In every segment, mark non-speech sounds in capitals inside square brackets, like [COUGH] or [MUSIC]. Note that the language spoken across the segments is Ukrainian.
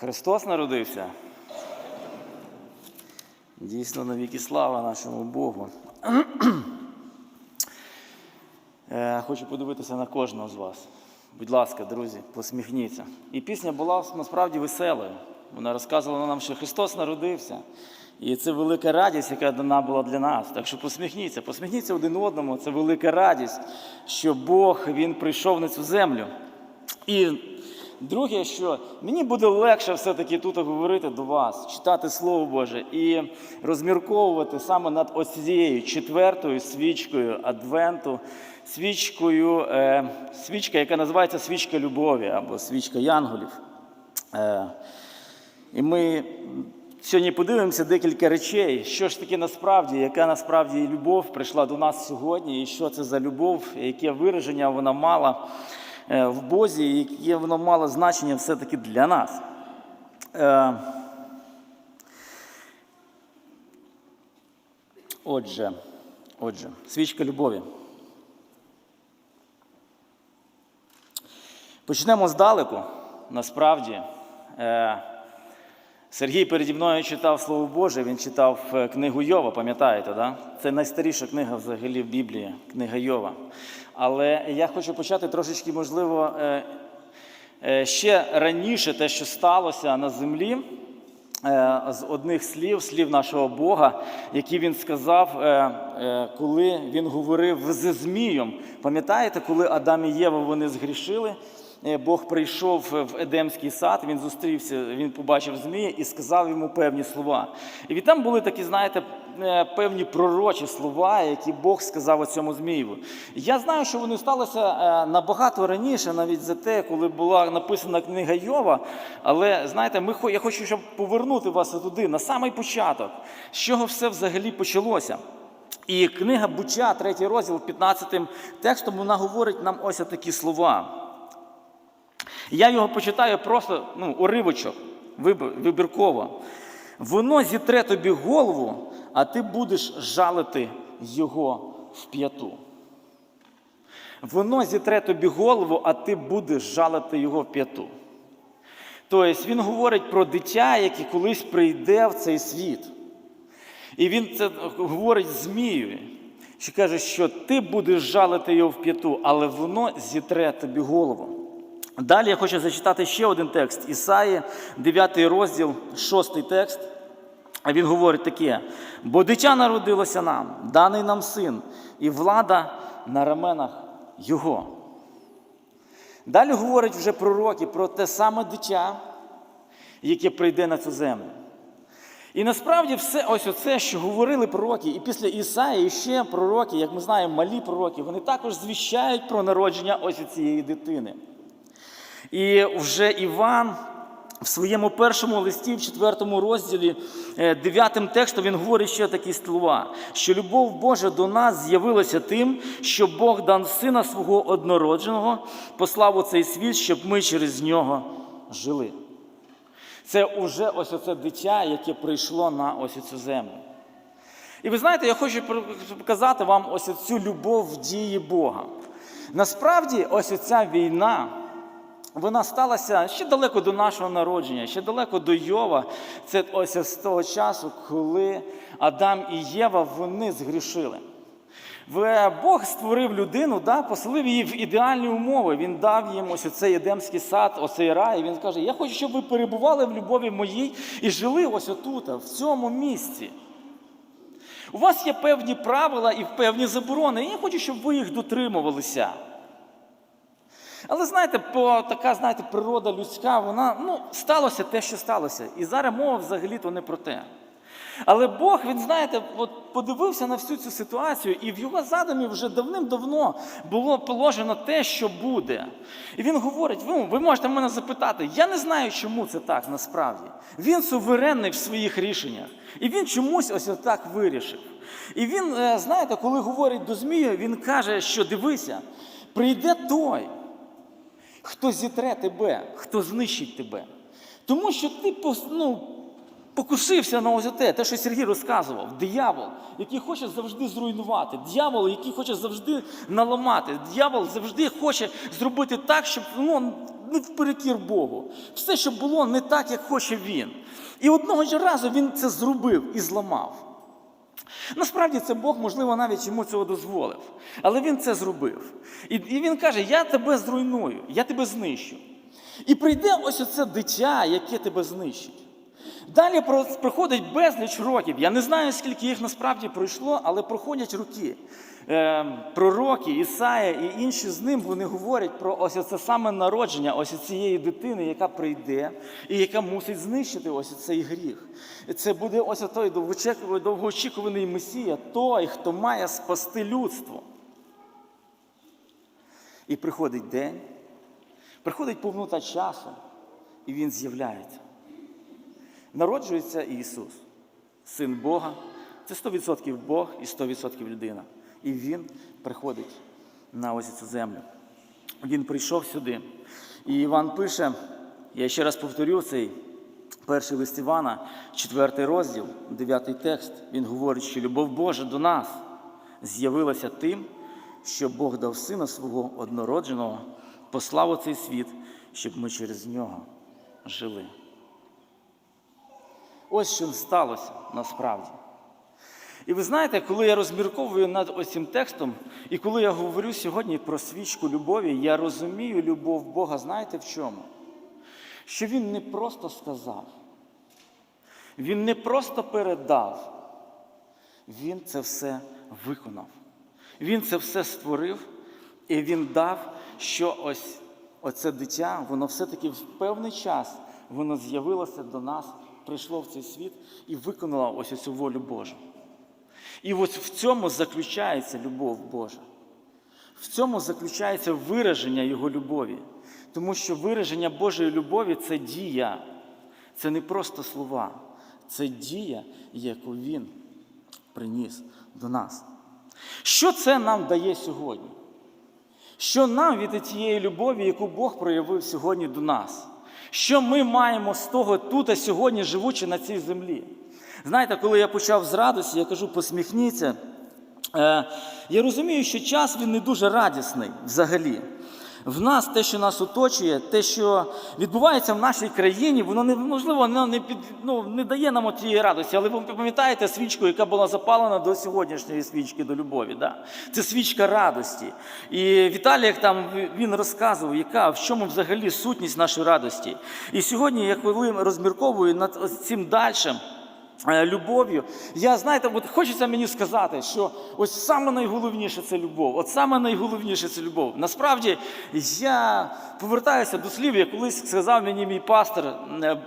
Христос народився. Дійсно, навіки слава нашому Богу. Е, Хочу подивитися на кожного з вас. Будь ласка, друзі, посміхніться. І пісня була насправді веселою. Вона розказувала нам, що Христос народився. І це велика радість, яка дана була для нас. Так що посміхніться, посміхніться один одному. Це велика радість, що Бог Він прийшов на цю землю. І друге, що мені буде легше все-таки тут говорити до вас, читати Слово Боже і розмірковувати саме над ось цією четвертою свічкою Адвенту, свічкою, е, свічка, яка називається свічка любові або свічка янголів. Е, і ми сьогодні подивимося декілька речей, що ж таке насправді, яка насправді любов прийшла до нас сьогодні, і що це за любов, яке вираження вона мала в Бозі, яке воно мало значення все-таки для нас. Е, Отже, отже, свічка любові. Почнемо здалеку. Насправді, е, Сергій переді мною читав Слово Боже, він читав е, книгу Йова, пам'ятаєте, да? Це найстаріша книга взагалі в Біблії, книга Йова. Але я хочу почати трошечки, можливо, е, е, ще раніше те, що сталося на землі, е, з одних слів, слів нашого Бога, які він сказав, коли він говорив з Змієм. Пам'ятаєте, коли Адам і Єва вони згрішили? Бог прийшов в Едемський сад, він зустрівся, він побачив Змія і сказав йому певні слова. І від там були такі, знаєте, певні пророчі слова, які Бог сказав цьому Змієву. Я знаю, що вони сталися е, набагато раніше, навіть за те, коли була написана книга Йова. Але знаєте, ми, я хочу, щоб повернути вас туди, на самий початок, з чого все взагалі почалося. І книга Буча, третій розділ, 15 текстом, вона говорить нам ось такі слова. Я його почитаю просто ну, уривочок, вибірково. Воно зітре тобі голову, а ти будеш жалити його в п'яту. Воно зітре тобі голову, а ти будеш жалити його в п'яту. Тобто він говорить про дитя, яке колись прийде в цей світ. І він це говорить Змієві, що каже, що ти будеш жалити його в п'яту, але воно зітре тобі голову. Далі я хочу зачитати ще один текст Ісаї, 9 розділ, 6 текст. А він говорить таке: бо дитя народилося нам, даний нам син, і влада на раменах Його. Далі говорить вже пророки про те саме дитя, яке прийде на цю землю. І насправді все ось оце, що говорили пророки, і після Ісаї і ще пророки, як ми знаємо, малі пророки, вони також звіщають про народження ось цієї дитини. І вже Іван в своєму першому листі, в четвертому розділі, е, дев'ятим текстом, він говорить ще такі слова, що любов Божа до нас з'явилася тим, що Бог дан сина свого однородженого, послав у цей світ, щоб ми через нього жили. Це уже ось оце дитя, яке прийшло на ось цю землю. І ви знаєте, я хочу показати вам ось цю любов в дії Бога. Насправді, ось ця війна, вона сталася ще далеко до нашого народження, ще далеко до Йова. Це ось з того часу, коли Адам і Єва вони згрішили. Бог створив людину, да, поселив її в ідеальні умови. Він дав їм ось цей Едемський сад, оцей рай. Він каже: Я хочу, щоб ви перебували в любові моїй і жили ось отут, в цьому місці. У вас є певні правила і певні заборони, і я хочу, щоб ви їх дотримувалися. Але знаєте, по, така знаєте, природа людська, вона ну, сталося те, що сталося. І зараз мова взагалі-то не про те. Але Бог, він, знаєте, от подивився на всю цю ситуацію, і в його задумі вже давним-давно було положено те, що буде. І він говорить: ви, ви можете мене запитати, я не знаю, чому це так насправді. Він суверенний в своїх рішеннях. І він чомусь ось отак вирішив. І він, е, знаєте, коли говорить до Змія, він каже, що дивися, прийде той, хто зітре тебе, хто знищить тебе. Тому що ти ну, покусився на ось те, те, що Сергій розказував. Диявол, який хоче завжди зруйнувати, диявол, який хоче завжди наламати, диявол завжди хоче зробити так, щоб ну, не вперекір Богу. Все, щоб було не так, як хоче він. І одного ж разу він це зробив і зламав. Насправді це Бог, можливо, навіть йому цього дозволив. Але він це зробив. І, і він каже: Я тебе зруйную, я тебе знищу. І прийде ось оце дитя, яке тебе знищить. Далі проходить безліч років. Я не знаю, скільки їх насправді пройшло, але проходять роки. Е, пророки, Ісая і інші з ним вони говорять про ось це саме народження ось цієї дитини, яка прийде і яка мусить знищити ось цей гріх. Це буде ось той довгоочікуваний Месія, той, хто має спасти людство. І приходить день, приходить повнота часу, і він з'являється. Народжується Ісус, Син Бога. Це 100% Бог і 100% людина. І Він приходить на ось цю землю. Він прийшов сюди. І Іван пише, я ще раз повторю цей перший лист Івана, четвертий розділ, дев'ятий текст. Він говорить, що любов Божа до нас з'явилася тим, що Бог дав сина свого однородженого, послав у цей світ, щоб ми через нього жили. Ось що сталося насправді. І ви знаєте, коли я розмірковую над ось цим текстом, і коли я говорю сьогодні про свічку любові, я розумію любов Бога, знаєте в чому? Що Він не просто сказав, Він не просто передав, Він це все виконав. Він це все створив, і він дав, що ось оце дитя, воно все-таки в певний час воно з'явилося до нас, прийшло в цей світ і виконало ось цю волю Божу. І ось в цьому заключається любов Божа. В цьому заключається вираження Його любові. Тому що вираження Божої любові це дія, це не просто слова, це дія, яку Він приніс до нас. Що це нам дає сьогодні? Що нам від тієї любові, яку Бог проявив сьогодні до нас? Що ми маємо з того тут, а сьогодні, живучи на цій землі? Знаєте, коли я почав з радості, я кажу, посміхніться. Е, я розумію, що час він не дуже радісний взагалі. В нас те, що нас оточує, те, що відбувається в нашій країні, воно не можливо воно не під ну, не дає нам тієї радості. Але ви пам'ятаєте свічку, яка була запалена до сьогоднішньої свічки до любові. Да? Це свічка радості. І Віталій там він розказував, яка в чому взагалі сутність нашої радості. І сьогодні, я коли розмірковую над цим дальшим. Е, любов'ю. Я, знаєте, от хочеться мені сказати, що ось саме найголовніше це любов. От саме найголовніше це любов. Насправді я повертаюся до слів, я колись сказав мені мій пастор. е,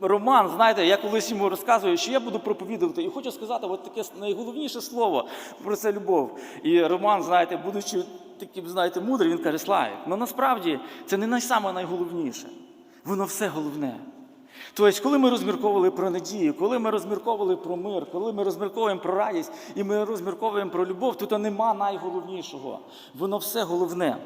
Роман, знаєте, я колись йому розказую, що я буду проповідувати, і хочу сказати от таке найголовніше слово про це любов. І Роман, знаєте, будучи таким, знаєте, мудрий, він каже, Славік, ну насправді це не найсаме найголовніше. Воно все головне. Тобто, коли ми розмірковували про надію, коли ми розмірковували про мир, коли ми розмірковуємо про радість і ми розмірковуємо про любов, тут нема найголовнішого. Воно все головне.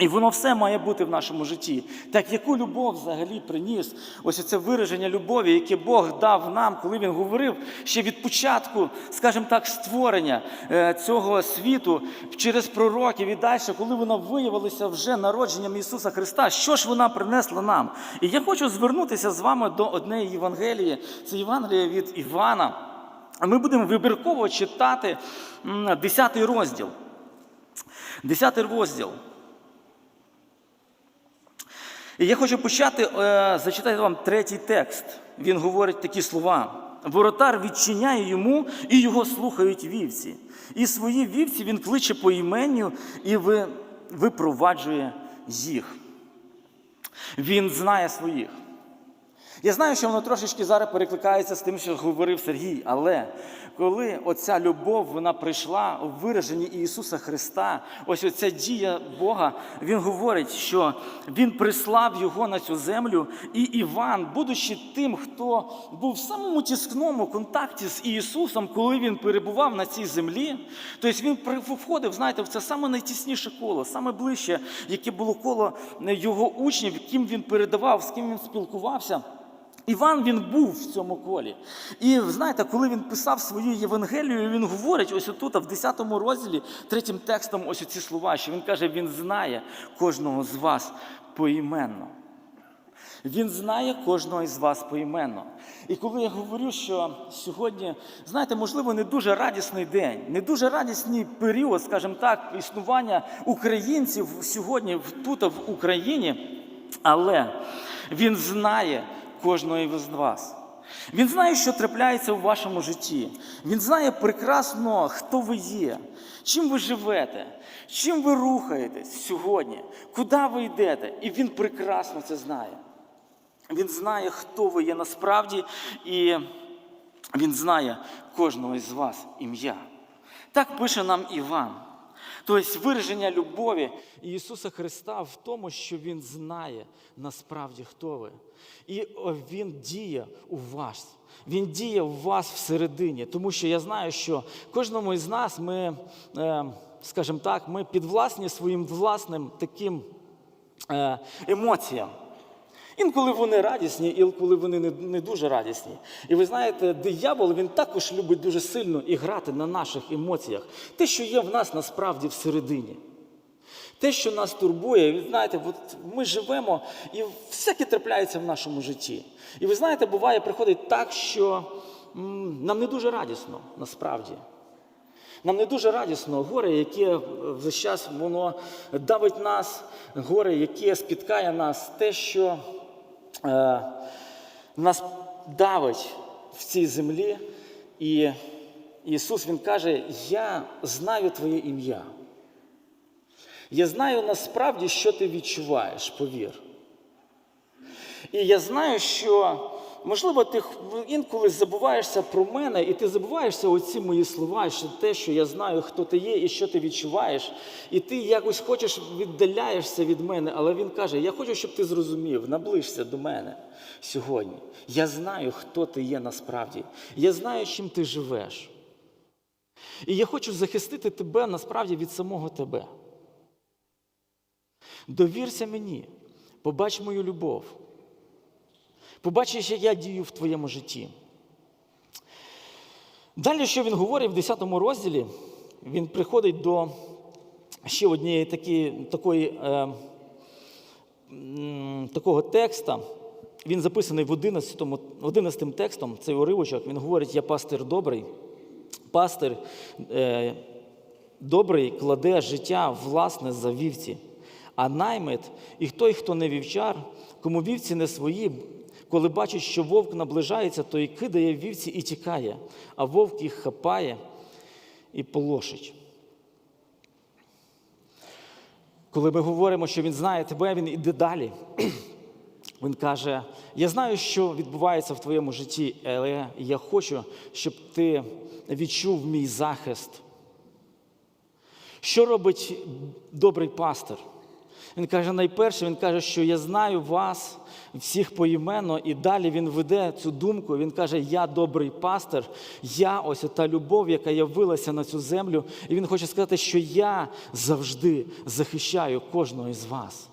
І воно все має бути в нашому житті. Так яку любов взагалі приніс? Ось це вираження любові, яке Бог дав нам, коли Він говорив ще від початку, скажімо так, створення е, цього світу через пророків і далі, коли вона виявилася вже народженням Ісуса Христа, що ж вона принесла нам? І я хочу звернутися з вами до однієї Євангелії. Це Євангелія від Івана. Ми будемо вибірково читати 10 розділ. 10 розділ. І я хочу почати е, зачитати вам третій текст. Він говорить такі слова: Воротар відчиняє йому, і його слухають вівці. І свої вівці він кличе по іменню і ви, випроваджує їх. Він знає своїх. Я знаю, що воно трошечки зараз перекликається з тим, що говорив Сергій, але коли оця любов вона прийшла у вираженні Ісуса Христа, ось оця дія Бога, Він говорить, що Він прислав його на цю землю, і Іван, будучи тим, хто був в самому тісному контакті з Ісусом, коли він перебував на цій землі, тобто він входив, знаєте, в це саме найтісніше коло, саме ближче, яке було коло його учнів, ким він передавав, з ким він спілкувався. Іван він був в цьому колі. І знаєте, коли він писав свою Євангелію, він говорить ось отут, в 10 розділі, третім текстом, ось ці слова, що він каже, він знає кожного з вас поіменно. Він знає кожного із вас поіменно. І коли я говорю, що сьогодні, знаєте, можливо, не дуже радісний день, не дуже радісний період, скажімо так, існування українців сьогодні тут, в Україні, але він знає кожного із вас. Він знає, що трапляється у вашому житті. Він знає прекрасно, хто ви є, чим ви живете, чим ви рухаєтесь сьогодні, куди ви йдете. І він прекрасно це знає. Він знає, хто ви є насправді, і він знає кожного із вас ім'я. Так пише нам Іван. Тобто вираження любові Ісуса Христа в тому, що Він знає насправді, хто ви. І Він діє у вас. Він діє у вас всередині. Тому що я знаю, що кожному із нас ми, е, скажімо так, ми підвласні своїм власним таким е, емоціям. Інколи вони радісні, інколи вони не, дуже радісні. І ви знаєте, диявол він також любить дуже сильно і грати на наших емоціях. Те, що є в нас насправді всередині. Те, що нас турбує, ви знаєте, от ми живемо і всяке трапляється в нашому житті. І ви знаєте, буває, приходить так, що нам не дуже радісно насправді. Нам не дуже радісно горе, яке весь час воно давить нас, горе, яке спіткає нас, те, що нас давить в цій землі. І Ісус Він каже: Я знаю Твоє ім'я. Я знаю насправді, що ти відчуваєш, повір. І я знаю, що, можливо, ти інколи забуваєшся про мене, і ти забуваєшся оці мої слова, що те, що я знаю, хто ти є і що ти відчуваєш. І ти якось хочеш віддаляєшся від мене, але він каже: Я хочу, щоб ти зрозумів, наближся до мене сьогодні. Я знаю, хто ти є насправді. Я знаю, чим ти живеш. І я хочу захистити тебе насправді від самого тебе. Довірся мені, побач мою любов. Побачиш, як я дію в твоєму житті. Далі, що він говорить в 10 розділі, він приходить до ще однієї такі, такої, е, такого текста. Він записаний в 11, 11 текстом, цей уривочок, він говорить, я пастир добрий. Пастир е, добрий кладе життя власне за вівці. А наймит і той, хто не вівчар, кому вівці не свої, коли бачить, що вовк наближається, то й кидає вівці і тікає, а вовк їх хапає і полошить. Коли ми говоримо, що він знає тебе, він іде далі. [CLEARS THROAT] Він каже: Я знаю, що відбувається в твоєму житті, але я хочу, щоб ти відчув мій захист. Що робить добрий пастир? Він каже, найперше, він каже, що я знаю вас всіх поіменно, і далі він веде цю думку. Він каже, я добрий пастир, я ось та любов, яка явилася на цю землю. І він хоче сказати, що я завжди захищаю кожного із вас.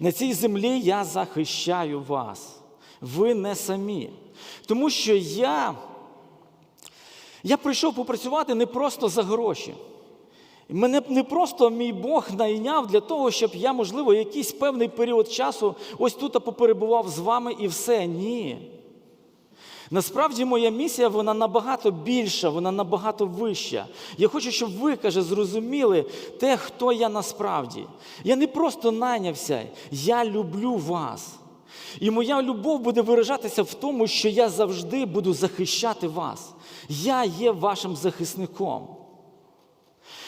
На цій землі я захищаю вас. Ви не самі. Тому що я, я прийшов попрацювати не просто за гроші. Мене не просто мій Бог найняв для того, щоб я, можливо, якийсь певний період часу ось тут поперебував з вами і все. Ні. Насправді моя місія вона набагато більша, вона набагато вища. Я хочу, щоб ви, каже, зрозуміли те, хто я насправді. Я не просто найнявся, я люблю вас. І моя любов буде виражатися в тому, що я завжди буду захищати вас. Я є вашим захисником.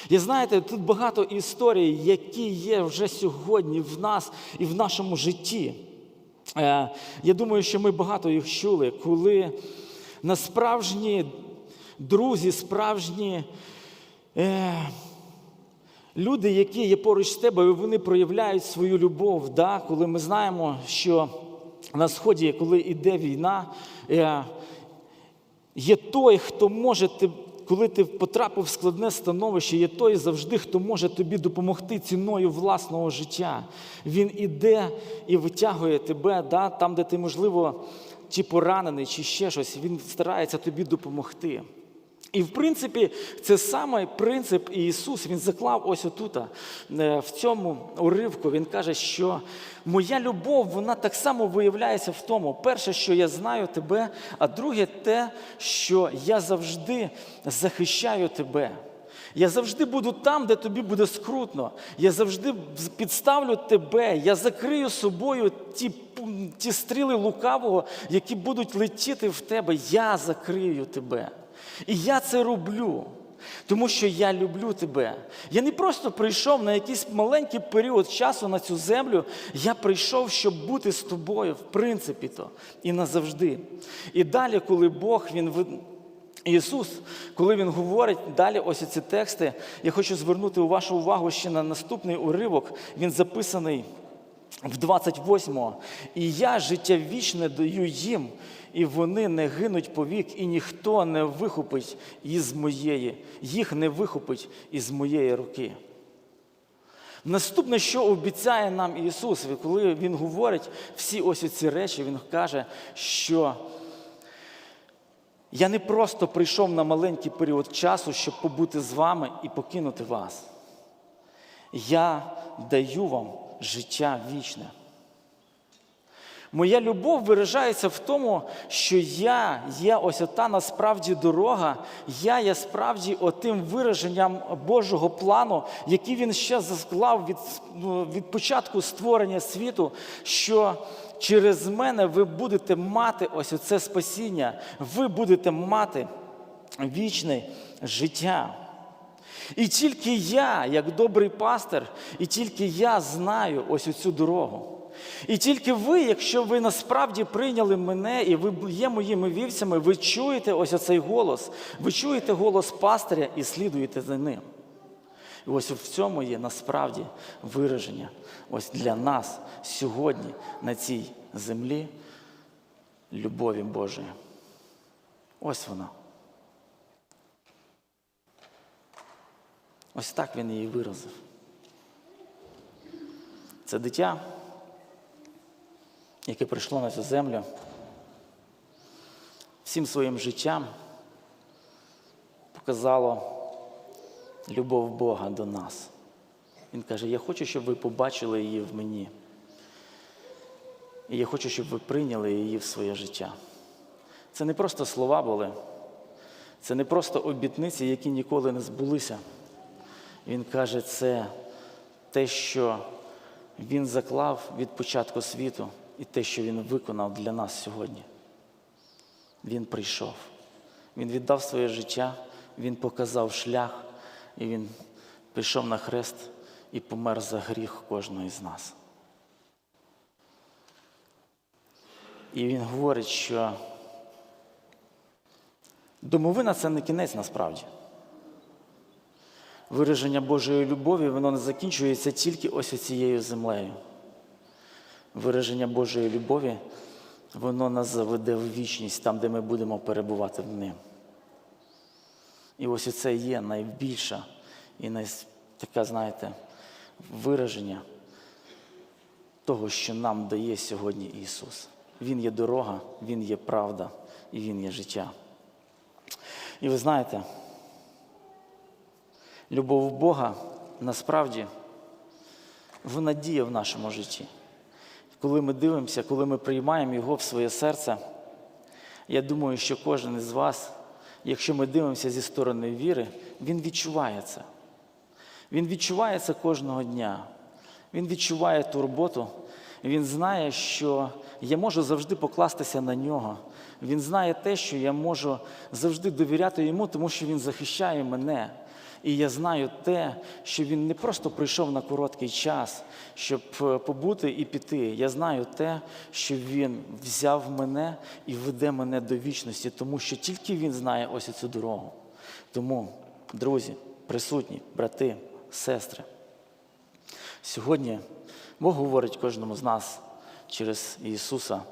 І знаєте, тут багато історій, які є вже сьогодні в нас і в нашому житті. Е, Я думаю, що ми багато їх чули, коли на справжні друзі, справжні е, люди, які є поруч з тебе, вони проявляють свою любов. Да? Коли ми знаємо, що на сході, коли йде війна, е, є той, хто може коли ти потрапив в складне становище, є той завжди, хто може тобі допомогти ціною власного життя. Він іде і витягує тебе да, там, де ти, можливо, чи поранений, чи ще щось. Він старається тобі допомогти. І в принципі, це саме принцип Ісус Він заклав ось отута, е, в цьому уривку. Він каже, що моя любов, вона так само виявляється в тому. Перше, що я знаю тебе, а друге, те, що я завжди захищаю тебе. Я завжди буду там, де тобі буде скрутно. Я завжди підставлю тебе, я закрию собою ті, ті стріли лукавого, які будуть летіти в тебе. Я закрию тебе. І я це роблю, тому що я люблю тебе. Я не просто прийшов на якийсь маленький період часу на цю землю. Я прийшов, щоб бути з тобою, в принципі то, і назавжди. І далі, коли Бог, Він Ісус, коли Він говорить далі ось ці тексти, я хочу звернути вашу увагу ще на наступний уривок. Він записаний в 28-му. І я життя вічне даю їм, і вони не гинуть повік, і ніхто не вихопить із моєї, їх не вихопить із моєї руки. Наступне, що обіцяє нам Ісус, коли Він говорить всі ось ці речі, Він каже, що я не просто прийшов на маленький період часу, щоб побути з вами і покинути вас. Я даю вам життя вічне. Моя любов виражається в тому, що я є ось ота насправді дорога, я є справді отим вираженням Божого плану, який він ще засклав від, ну, від початку створення світу, що через мене ви будете мати ось оце спасіння, ви будете мати вічне життя. І тільки я, як добрий пастир, і тільки я знаю ось цю дорогу. І тільки ви, якщо ви насправді прийняли мене і ви є моїми вівцями, ви чуєте ось оцей голос, ви чуєте голос пастиря і слідуєте за ним. І ось в цьому є насправді вираження ось для нас сьогодні на цій землі любові Божої. Ось вона. Ось так він її виразив. Це дитя, яке прийшло на цю землю, всім своїм життям показало любов Бога до нас. Він каже, я хочу, щоб ви побачили її в мені. І я хочу, щоб ви прийняли її в своє життя. Це не просто слова були, це не просто обітниці, які ніколи не збулися. Він каже, це те, що він заклав від початку світу, і те, що він виконав для нас сьогодні. Він прийшов. Він віддав своє життя, він показав шлях, і він прийшов на хрест і помер за гріх кожного із нас. І він говорить, що домовина це не кінець насправді. Вираження Божої любові, воно не закінчується тільки ось цією землею. Вираження Божої любові, воно нас заведе в вічність, там, де ми будемо перебувати в ним. І ось це є найбільша і най... знаєте, вираження того, що нам дає сьогодні Ісус. Він є дорога, Він є правда і Він є життя. І ви знаєте, любов Бога насправді вона діє в нашому житті. Коли ми дивимося, коли ми приймаємо Його в своє серце, я думаю, що кожен із вас, якщо ми дивимося зі сторони віри, він відчуває це. Він відчуває це кожного дня. Він відчуває турботу. Він знає, що я можу завжди покластися на нього. Він знає те, що я можу завжди довіряти йому, тому що він захищає мене. І я знаю те, що він не просто прийшов на короткий час, щоб е, побути і піти. Я знаю те, що він взяв мене і веде мене до вічності, тому що тільки він знає ось цю дорогу. Тому, друзі, присутні, брати, сестри, сьогодні Бог говорить кожному з нас через Ісуса.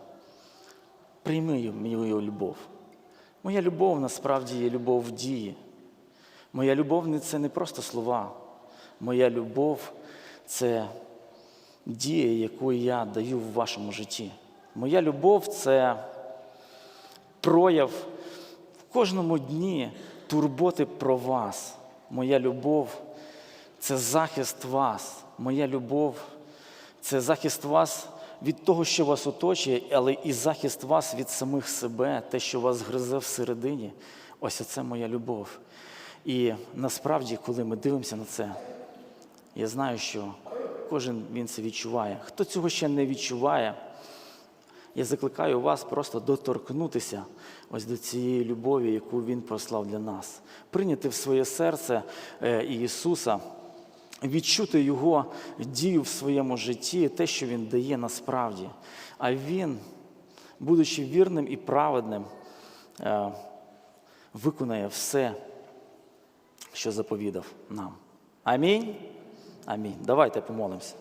Прийми мою любов. Моя любов насправді є любов в дії. Моя любов не- це не просто слова. Моя любов це дія, яку я даю в вашому житті. Моя любов це прояв в кожному дні турботи про вас. Моя любов це захист вас. Моя любов це захист вас від того, що вас оточує, але і захист вас від самих себе, те, що вас гризе всередині. Ось це моя любов. І насправді, коли ми дивимося на це, я знаю, що кожен він це відчуває. Хто цього ще не відчуває, я закликаю вас просто доторкнутися ось до цієї любові, яку Він послав для нас, прийняти в своє серце е, Ісуса, відчути Його дію в своєму житті, те, що Він дає насправді. А Він, будучи вірним і праведним, е, виконає все, що заповідав нам. Амінь. Амінь. Давайте помолимося.